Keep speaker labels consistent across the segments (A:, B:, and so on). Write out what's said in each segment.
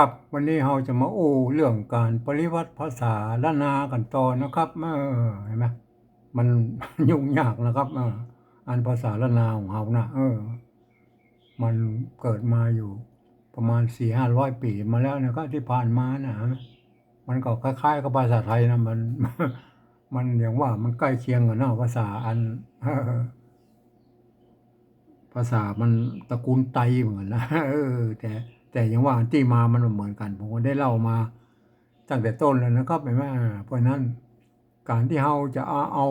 A: ครับวันนี้เราจะมาโอ้เรื่องการปริวัติภาษาล้านากันต่อนะครับเออเห็นไหมมันยุ่งยากนะครับเอออันภาษาล้านาของเรานะเออ มันเกิดมาอยู่ประมาณสี่ห้าร้อยปีมาแล้วนะครับที่ผ่านมานะมันก็คล้ายๆกับภาษาไทยนะมันมันอย่างว่ามันใกล้เคียงกันเนาะภาษาอันภาษามันตระกูลไตเหมือนนนะเออแต่ แต่ยังว่าที่มามันเหมือนกันผมก็ได้เล่ามาตั้งแต่ต้นแล้วนะครับเห็นไหมเพราะนั้นการที่เราจะเอา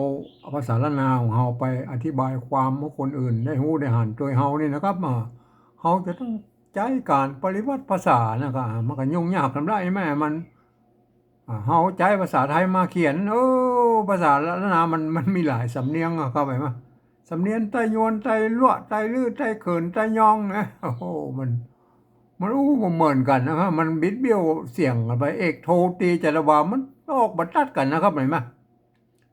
A: ภาษาละนาของเราไปอธิบายความให้คนอื่น ได้รู้ได้หันโดยเรานี่นะครับมาเราจะต้องใช้การปริวัติภาษานะครับมันก็ยุ่งยากทำได้ไหมมันเราใช้ภาษาไทยมาเขียนโอ้ภาษาละนามันมันมีหลายสำเนียงอะครับเห็นไหมสำเนียงไตยวนไตลั่วไตลื้อไตเขินไตยองนะโอ้มัน มันอู้มันเหมือนกันนะครับมันบิดเบี้ยวเสียงกันไปเอกโทตีจารวามันออกบรรทัดกันนะครับเห็นไหม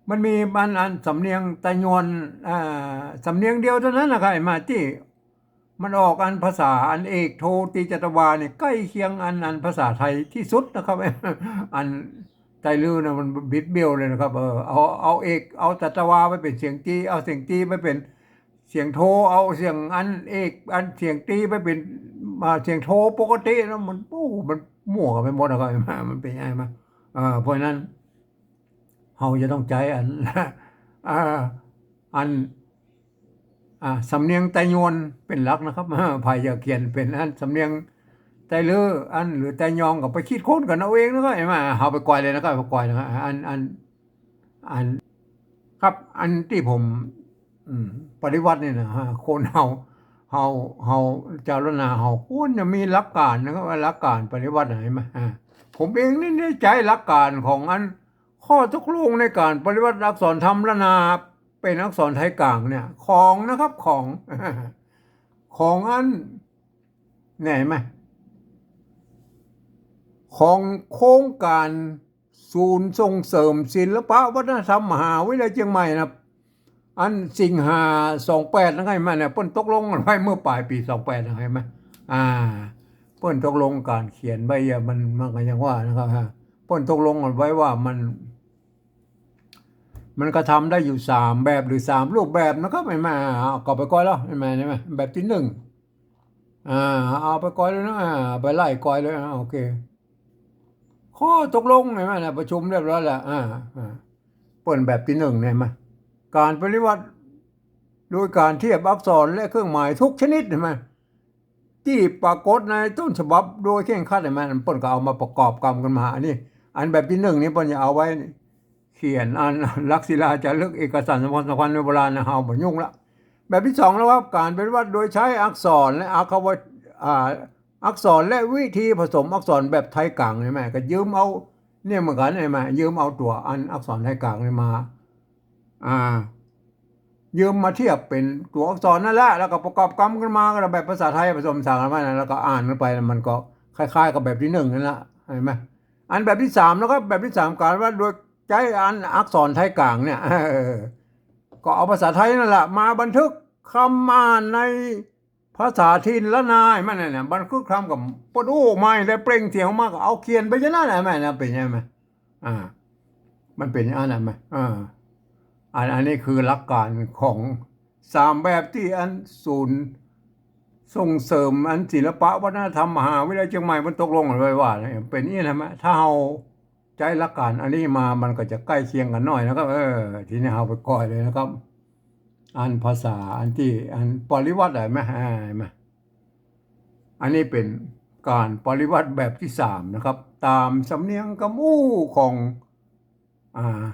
A: มันมีบันอันสำเนียงไตยวนอ่าสำเนียงเดียวเท่านั้นนะครับไอ้มาที่มันออกอันภาษาอันเอกโทตีจัตวาเนี่ยใกล้เคียงอันอันภาษาไทยที่สุดนะครับอันไตลือนะมันบิดเบี้ยวเลยนะครับเออเอาเอาเอกเอาจัตวาไปเป็นเสียงจีเอาเสียงจีไปเป็นเสียงโทเอาเสียงอันเอกอันเสียงตีไปเป็น มาเสียงโทปกตินะมันโอ้มันมั่วกันไปหมดนะครับมันเป็นยังไงมาเออเพราะนั้นเราจะต้องใจอันอันอ่าสำเนียงไตยวนเป็นหลักนะครับภายจะเขียนเป็นอันสำเนียงไตเลืออันหรือไตยองก็ไปคิดค้นกันเอาเองนะครับเห็นไหมเอาไปกอยเลยนะครับไปกอยนะครับอันอันอันครับอันที่ผมอืมปฏิวัติเนี่ยนะฮะคนเฮา เฮาเฮาเจ้าลนาเฮาควรจะมีหลักการนะครับว่าหลักการปฏิวัติไหนมาผมเองนี่ได้ใจหลักการของอันข้อตกลงในการปฏิวัติอักษรธรรมละนาเป็นอักษรไทยกลางเนี่ยของนะครับของของอันไหนไหมของโครงการศูนย์ส่งเสริมศิลปะวัฒนธรรมมหาวิทยาลัยเชียงใหม่นะ อันสิงหาสองแปดนะไงมาเนี่ยเปิ้นตกลงกันไว้เมื่อปลายปีสองแปดนะไงไหมอ่าเปิ้นตกลงการเขียนใบมันมันก็ยังว่านะครับฮะเปิ้นตกลงกันไว้ว่ามัน มันก็ทำได้อยู่สามแบบหรือสามรูปแบบนะครับไม่มาเอากลับไปก้อยแล้วไม่มาใช่ไหมแบบที่หนึ่งอ่าเอาไปก้อยเลยนะอ่าไปไล่ก้อยเลยอ่าโอเคข้อตกลงเห็นไหมนะประชุมเรียบร้อยแล้วอ่าอ่าเปิดแบบที่หนึ่งเห็นไหม การปฏิวัติโดยการเทียบอักษรและเครื่องหมายทุกชนิดเห็นไหมที่ปรากฏในต้นฉบับโดยเข่งคัดเห็นไหมเปิ้นก็เอามาประกอบกรรมกันมาอันนี้อันแบบที่หนึ่งนี่ปนจะเอาไว้ เขียนอันลักษิลาจะเลึกเอกสารสำคัญสำคัญในโบราณนะเฮาบ่ยุ่งละแบบที่สองแล้วว่าการป็นวัดโดยใช้อักษรและอักขวอ่าอักษรและวิธีผสมอักษรแบบไทยกลางใช่ไหมก็ยืมเอาเนี่ยเหมือนกันใช่ไหมยืมเอาตัวอันอักษรไทยกลางมา อ่ายืมมาเทียบเป็นตัวอักษรนั่นแหละแล้วก็ประกอบกรรมกันมาก็แบบภาษาไทยผสมสานกันมาแล้วก็อ่านกันไปมันก็คล้าย ๆ กับแบบที่หนึ่งนั่นแหละเห็นไหมอันแบบที่สามแล้วก็แบบที่สามการว่าโดยใช้อันอักษรไทยกลางเนี่ยก็เอาภาษาไทยนั่นแหละมาบันทึกคำอ่านในภาษาทินละนายมันเนี่ยบันทึกคำกับปดโอ้ไม่ได้เปล่งเสียงมากเอาเขียนไปจะนั่นแหละแม่นะเป็นยังไงอ่า มันเป็นอย่างนั้นไหมอ่า อันอันนี้คือหลักการของสามแบบที่อันศูนย์ส่งเสริมอันศิลปะวัฒนธรรมมหาวิทยาลัยเชียงใหม่มันตกลงกันไว้ว่าเป็นนี่นะไหมถ้าเราใจหลักการอันนี้มามันก็จะใกล้เคียงกันหน่อยนะครับ เออ ทีนี้เอาไปก่อยเลยนะครับ อันภาษาอันที่อันปริวัติอะไรไหมไหมอันนี้เป็นการปริวัติแบบที่สามนะครับ ตามสำเนียงกำอู้ของอ่า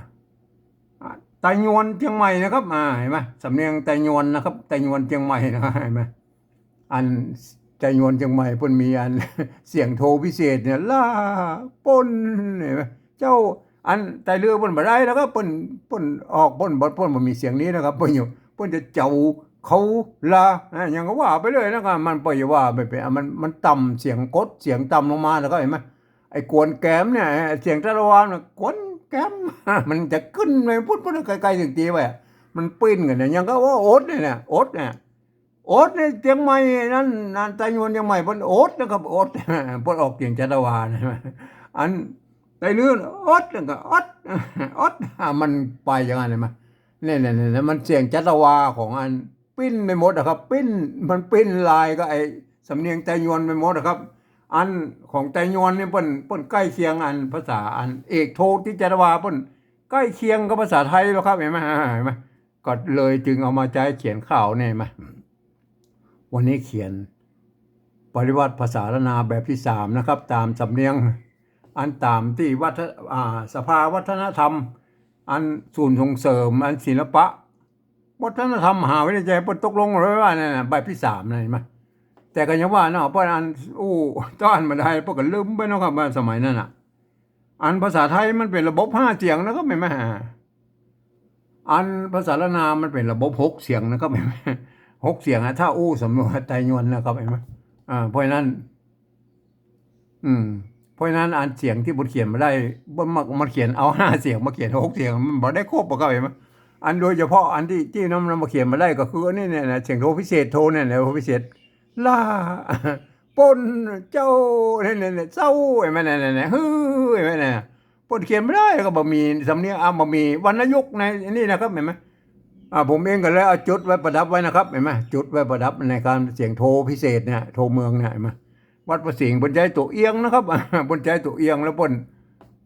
A: ไตยวนเชียงใหม่นะครับอ่าเห็นไหมสำเนียงไตยวนนะครับไตยวนเชียงใหม่นะเห็นไหมอันใจยวนเชียงใหม่เพิ่นมีอันเสียงโทพิเศษเนี่ยล่าป้นเห็นไหมเจ้าอันไตเรือเพิ่นบ่ได้แล้วก็เพิ่นเพิ่นออกเพิ่นบ่เพิ่นบ่มีเสียงนี้นะครับเพิ่นอยู่เพิ่นจะเจ้าเขาลาอะอย่างก็ว่าไปเลยนะครับมันปล่อยว่าไปเป็นอะมันมันต่ำเสียงกดเสียงต่ำลงมาแล้วก็เห็นไหมไอ้กวนแกมเนี่ยเสียงตะละวานกวน แกมมันจะขึ้นไปพุดพุดไกลๆถึงตีไปมันปิ้นกันเนี่ยยังก็ว่าโอ๊ตเนี่ยเนี่ยโอ๊ตเนี่ยโอ๊ตในเชียงใหม่นั่นนั่นไตยวนเชียงใหม่พ่นโอ๊ตนะครับโอ๊ตพ่นออกเสียงจัตวานะอันไตลื่นโอ๊ตนั่นก็โอ๊ตโอ๊ตมันไปอย่างนั้นเลยมั้ยเนี่ยเนี่ยเนี่ยมันเสียงจัตวาของอันปิ้นไปหมดนะครับ ปิ้นมันปิ้นลายก็ไอสำเนียงไตยวนไปหมดนะครับ อันของไตยวนนี่เปิ้นเปิ้นใกล้เคียงอันภาษาอันเอกโทที่จัตวาเปิ้นใกล้เคียงกับภาษาไทยแล้วครับเห็นไหมเห็นไหมก็เลยจึงเอามาใช้เขียนข่าวเนี่ยเห็นไหมวันนี้เขียน ปริวัติภาษาละนาแบบที่สามนะครับ ตามสำเนียง อันตามที่วัฒอ่าสภาวัฒนธรรม อันศูนย์ส่งเสริม อันศิลปะ วัฒนธรรมมหาวิทยาลัยเปิดตกลงเลยว่าเนี่ยแบบที่สามนะเห็นไหม แต่ก็ยังว่าเนาะเพราะอันอู้ต้อนมาได้เพราะก็ลืมไปเนาะครับว่าสมัยนั้นอะ อันภาษาไทยมันเป็นระบบห้าเสียงนะครับไม่ไหมอันภาษาละนามันเป็นระบบหกเสียงนะครับไม่ไหมหกเสียงอะถ้าอู้สำนวนไตยวนนะครับเห็นไหมอ่าเพราะนั้น อืมเพราะนั้นอ่านเสียงที่บทเขียนมาได้บ่มามาเขียนเอาห้าเสียงมาเขียนหกเสียงมันบ่ได้ครบปะครับเห็นไหมอันโดยเฉพาะอันที่ที่นำนำมาเขียนมาได้ก็คืออันนี้เนี่ยเสียงโทพิเศษโทเนี่ยโทพิเศษ ล่าปนเจ้าเนี่ยเนี่ยเนี่ยเจ้าเห็นไหมเนี่ยเนี่ยเนี่ยฮือเห็นไหมเนี่ยปนเขียนไม่ได้ก็บ่มีสำเนียงอะบ่มีวรรณยุกต์ในนี่นะครับเห็นไหมอ่าผมเองก็เลยเอาจุดไว้ประดับไว้นะครับเห็นไหมจุดไว้ประดับในการเสียงโทพิเศษเนี่ยโทเมืองเนี่ยเห็นไหมวัดประสิงห์บนใจตัวเอียงนะครับบนใจตัวเอียงแล้วปน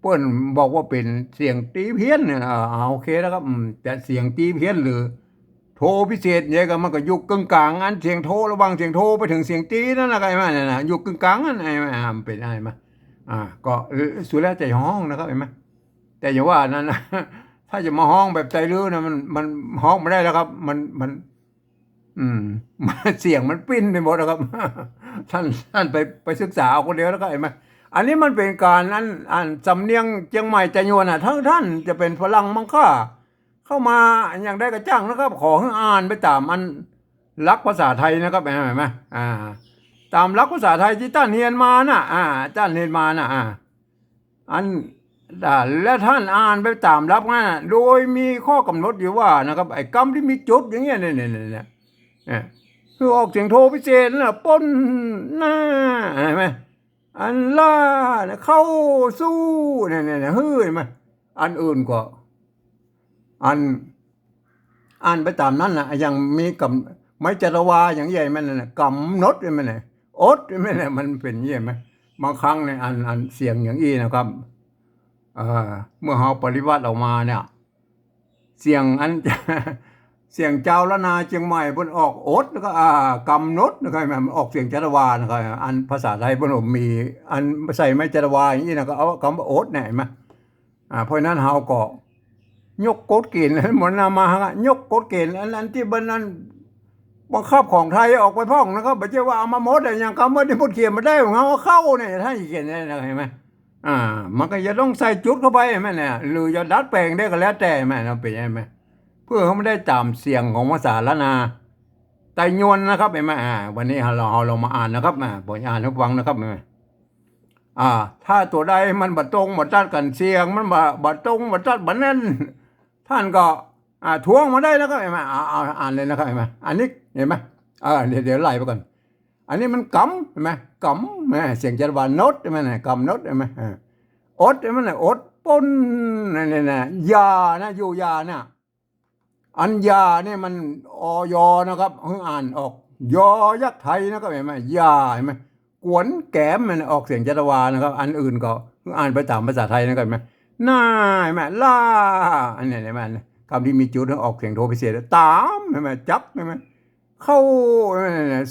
A: เปิ้นบอกว่าเป็นเสียงตีเพี้ยนเนี่ยอ่าอ่าโอเคนะครับแต่เสียงตีเพี้ยนหรือ โทพิเศษเนี่ยก็มันก็ยู่กึ่งกลางอันเสียงโทระว่างเสียงโทไปถึงเสียงตีนั่นแหละไอ้แม่เนี่ยนะยู่กึ่งกลางนั่นไอ้แม่อ่ามันเป็นอะไรมาอ่า ก็สุดแล้วแต่ห้องนะครับเห็นไหมแต่อย่าว่านั้นนะถ้าจะมาห้องแบบใจรื้อนะมันมันห้องไม่ได้แล้วครับ มันมัน อืมมันเสียงมันปิ้นไปหมดนะครับ ท่านท่านไปไปศึกษาเอาคนเดียวแล้วก็เห็นไหมอันนี้มันเป็นการนั้นอ่านสำเนียงเชียงใหม่ใจยวนอะทั้งท่านจะเป็นฝรั่งมังค่า เข้ามาอย่างได้กระจ้างนะครับ ขอให้อ่านไปตามอันลักภาษาไทยนะครับเห็นไหมอ่า ตามลักภาษาไทยที่ท่านเรียนมาน่ะ อ่าท่านเรียนมาน่ะอ่าอันและท่านอ่านไปตามรับงั้นะโดยมีข้อกำหนดอยู่ว่านะครับ ไอ้กรรมที่มีจุดอย่างเงี้ยเนี่ยเนี่ยเนี่ยเนี่ยเนี่ยคือออกเสียงโทพิเศษนะป้นหน้าเห็นไหมอันล่าเข้าสู้เนี่ยเนี่ยเฮ้ยเห็นไหมอันอื่นก็ อันอ่านไปตามนั้นนะยังมีกำไม่จรวาอย่างใหญ่มันน่ะกำหนดใช่ไหมเนี่ยอดใช่ไหมเนี่ยมันเป็นอย่างไหมบางครั้งเนี่ยอันอันเสียงอย่างนี้นะครับเอ่อเมื่อเราปฏิวัติออกมาเนี่ย เสียงอันเสียงเจ้าละนาเชียงใหม่บนออกโอดแล้วก็อ่ากำหนดนะครับมันออกเสียงจัตวานะครับอันภาษาไทยบนผมมี อันใส่ไม่จัตวาอย่างนี้นะก็เอาคำว่าโอดเนี่ยเห็นไหมอ่าเพราะฉะนั้นเราก็ ยกกฎเกณฑ์หมดนามาฮะยกกฎเกณฑ์อันนั้นที่บนนั้นบังคับของไทยออกไปพ้องนะครับไม่ใช่ว่าเอามาหมดอย่างคำว่าที่พูดเขียนมาได้ของเขาเอาเข้าเนี่ยท่านเขียนเนี่ยนะเห็นไหมอ่า มันก็จะต้องใส่จุดเข้าไปแม่เนี่ยหรือจะดัดแปลงได้ก็แล้วแต่แม่นะเป็นยังไงเพื่อเขาไม่ได้ตามเสียงของภาษาละนาไตยวนนะครับเห็นไหมอ่า วันนี้เราเรามาอ่านนะครับอ่าผมอ่านให้ฟังนะครับเห็นไหมอ่า ถ้าตัวใดมันบัดตรงบัดตัดกันเสียงมันบัดบัดตรงบัดตัดบัดแนั้น ท่านก็ทวงมาได้แล้วก็เห็นไหมอ่าอ่าอ่านเลยนะครับเห็นไหมอันนี้เห็นไหมอ่าเดี๋ยวเดี๋ยวไล่ไปก่อนอันนี้มันกำเห็นไหมกำแม่เสียงจันวานโนดเห็นไหมเนี่ยกำโนดเห็นไหมอดเห็นไหมเนี่ยอดปนนี่นี่นี่ยานะอยู่ยาเนี่ยอันยาเนี่ยมันอยนะครับเพิ่งอ่านออก ยอยักษ์ไทยนะครับเห็นไหมยาเห็นไหมกวนแกมมันออกเสียงจัตวานะครับ อันอื่นก็เพิ่งอ่านไปตามภาษาไทยนะครับเห็นไหม นาเห็นไหมล่าอันนี้เห็นไหมคำที่มีจุดออกเสียงโทพิเศษตามเห็นไหมจับเห็นไหมเข้า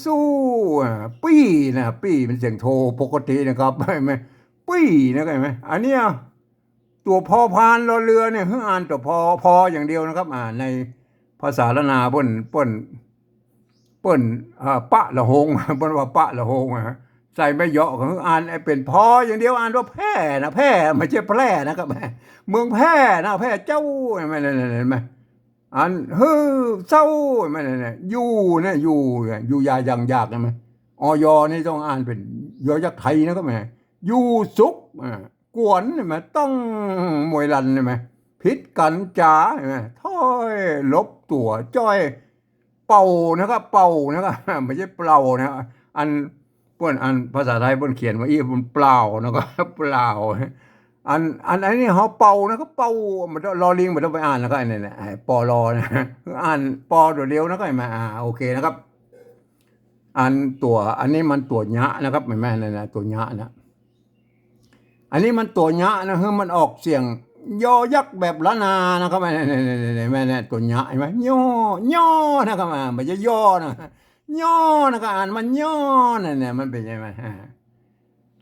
A: สู้ปี้นะปี้เป็นเสียงโทปกตินะครับไม่ไหมปี้นะเห็นไหมอันเนี้ยตัวพอพานรอเรือเนี่ยเพิ่งอ่านตัวพอพออย่างเดียวนะครับ อ่านในภาษาละนาเปิ้นเปิ้นเปิ้นอ่าปะละหงเปิ้นว่าปะละหงอะ ใส่ไม่เยาะก็อ่านไอ้เป็นพออย่างเดียวอ่านว่าแพร่นะแพร่ไม่ใช่แพร่นะครับแม่เมืองแพร่นะแพร่เจ้าไม่ไม่ไม่ไม่อันเฮ้อเศร้าไม่เนี่ยเนี่อยู่นี่ยอยู่อยู่ยายังยากนะมั้ยออยนี่ต้องอ่านเป็นยอยักษ์ไทยนะครับแม่อยู่สุกอ่ากวนใช่ไหมต้องมวยลันใช่ไหมพิษกันจ๋าใช่ไหมถ้อยลบตัวจ้อย เป่านะครับ เป่านะครับไม่ใช่เป่านะอัน ปิ้นอันภาษาไทยปิ้นเขียนว่าอีมันเปล่านะครับเปล่าอันอันอันนี้เขาเป่านะครับเป่ามันต้องรอลิงมันต้องไปอ่านนะครับอันนี้นะไอ้ปอรอนะอ่านปอตัวเดียวนะก็มาอ่าโอเคนะครับ อันตัวอันนี้มันตัวยะนะครับไม่แม่นนะตัวยะนะอันนี้มันตัวยะนะคือมันออกเสียงยอยักษ์แบบละนานะครับแม่แม่แม่ตัวยะเห็นไหมย่อย่อนะครับอ่าม่ใช่ย่อนะ ย่อนะครับอ่านมันย่อนเนี่ยมันเป็นยังไง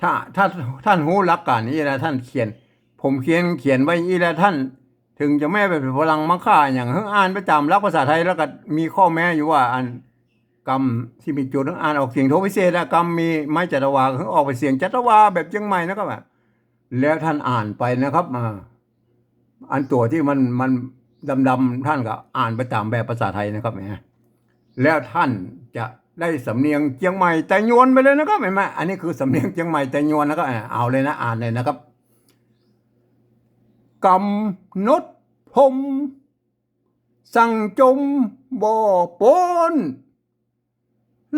A: ถ้าถ้าท่านรู้หลักการนี้แล้วท่านเขียน ผมเขียนเขียนไว้อีแล้วท่าน ถึงจะแม่เป็นพลังมังค่าอย่างเฮงอ่านประจำรักภาษาไทยแล้วก็มีข้อแม้อยู่ว่าอันกรรมที่มีจุดต้องอ่านออกเสียงโทพิเศษกรรมมีไม้จัตวาเฮงออกไปเสียงจัตวาแบบเชียงใหม่นะครับแบบแล้วท่านอ่านไปนะครับอ่าอันตัวที่มันมันดำๆท่านก็อ่านไปตามแบบภาษาไทยนะครับแหมแล้วท่าน จะได้สำเนียงเชียงใหม่แต่ยวนไปเลยนะครับเห็นไหมอันนี้คือสำเนียงเชียงใหม่แต่ยวนนะครับอ่าเอาเลยนะอ่านเลยนะครับกำนดพมสั่งจมบ่อปน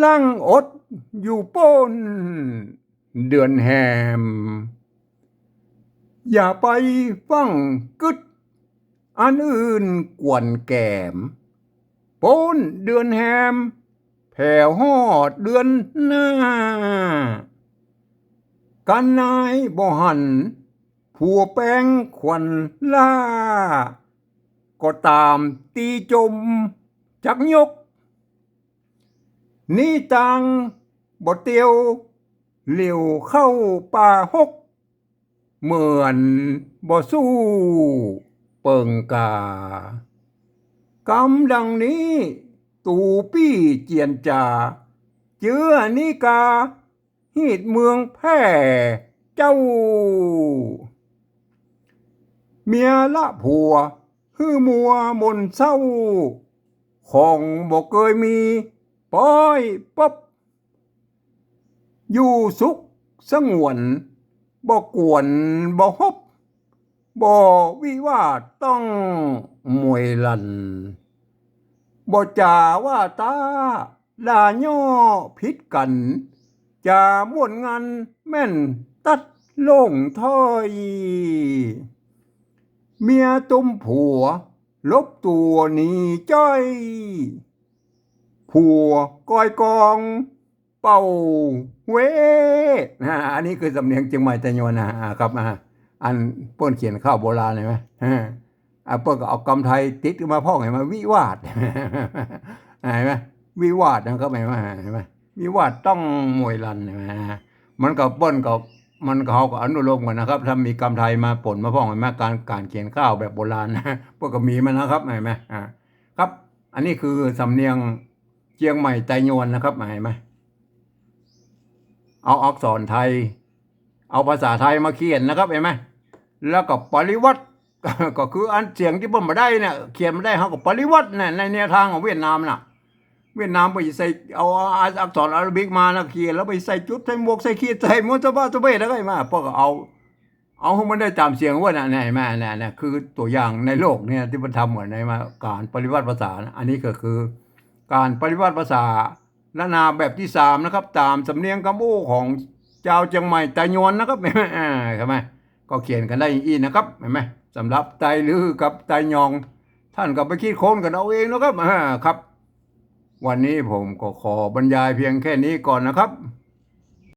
A: ลังอดอยู่ปนเดือนแหม อย่าไปฟังกึด อันอื่นกวนแกมปนเดือนแหม แผ่หอดเดือนหน้า กันนายบ่หัน ผัวแป้งควันล่า ก็ตามตีจมจักยก นี่ตังบ่เตียวเหลียวเข้าป่าหก เหมือนบ่สู้เปิงกากำดังนี้ ตูปี้เจียนจา เจือนิกาฮีดเมืองแพร่เจ้า เมียละผัวฮือมัวมนเศร้า ของบอกเคยมีป้อยป๊บอยู่สุขสงวนบ่กวนบ่ฮบบ่วิวาต้องมวยลัน บ่จาว่าตาลาย่อพิษกันจาม่วนงานแม่นตัดลงถ้อย เมียตุ้มผัว ลบตัวหนีจ้อย ผัวก้อยกอง เป่าเวนะอันนี้คือสำเนียงเชียงใหม่แต่ยวนนะครับอ่าอันเปิ้นเขียนข้าวโบราณเลยไหม เปิ้นก็เอากำไทยติดมาพ่องเห็นไหมวิวาทเห็นไหมวิวาทนะครับเห็นไหมเห็นไหมวิวาทต้องมวยลันเห็นไหมมันก็เปิ้นก็มันเขาก็อนุโลมกันนะครับถ้ามีกำไทยมาปนมาพ่องเห็นไหมการการเขียนข้าวแบบโบราณนะพวกก็มีมันนะครับเห็นไหมอ่าครับ อันนี้คือสำเนียงเชียงใหม่ไตยวนนะครับเห็นไหมเอาอักษรไทย เอาภาษาไทยมาเขียนนะครับเห็นไหมแล้วก็ปริวัติ ก็คืออันเสียงที่เพิ่มมาได้เนี่ยเขียนมาได้เขาก็ปริวัติเนี่ยในแนวทางของเวียดนามน่ะ เวียดนามไปใส่เอาอักษรอาหรับิกมาแล้วเขียนแล้วไปใส่จุดใส่หมวกใส่ขีดใส่มวนสบ้าสเบ้แล้วก็ไอ้มาพวกก็เอา เอาให้มันได้ตามเสียงว่าน่ะไหนมาเนี่ยเนี่ยคือตัวอย่างในโลกเนี่ยที่มันทำเหมือนในมาการปริวัติภาษาอันนี้ก็คือ การปริวัติภาษาละนาแบบที่สามนะครับ ตามสำเนียงคำอู้ของเจ้าเจียงใหม่ไตยวนนะครับเห็นไหมอ่าเห็นไหมก็เขียนกันได้อีนะครับเห็นไหม สำหรับไตลือกับไตยอง ท่านก็ไปคิดค้นกันเอาเองนะครับอ่าครับ วันนี้ผมก็ขอบรรยายเพียงแค่นี้ก่อนนะครับ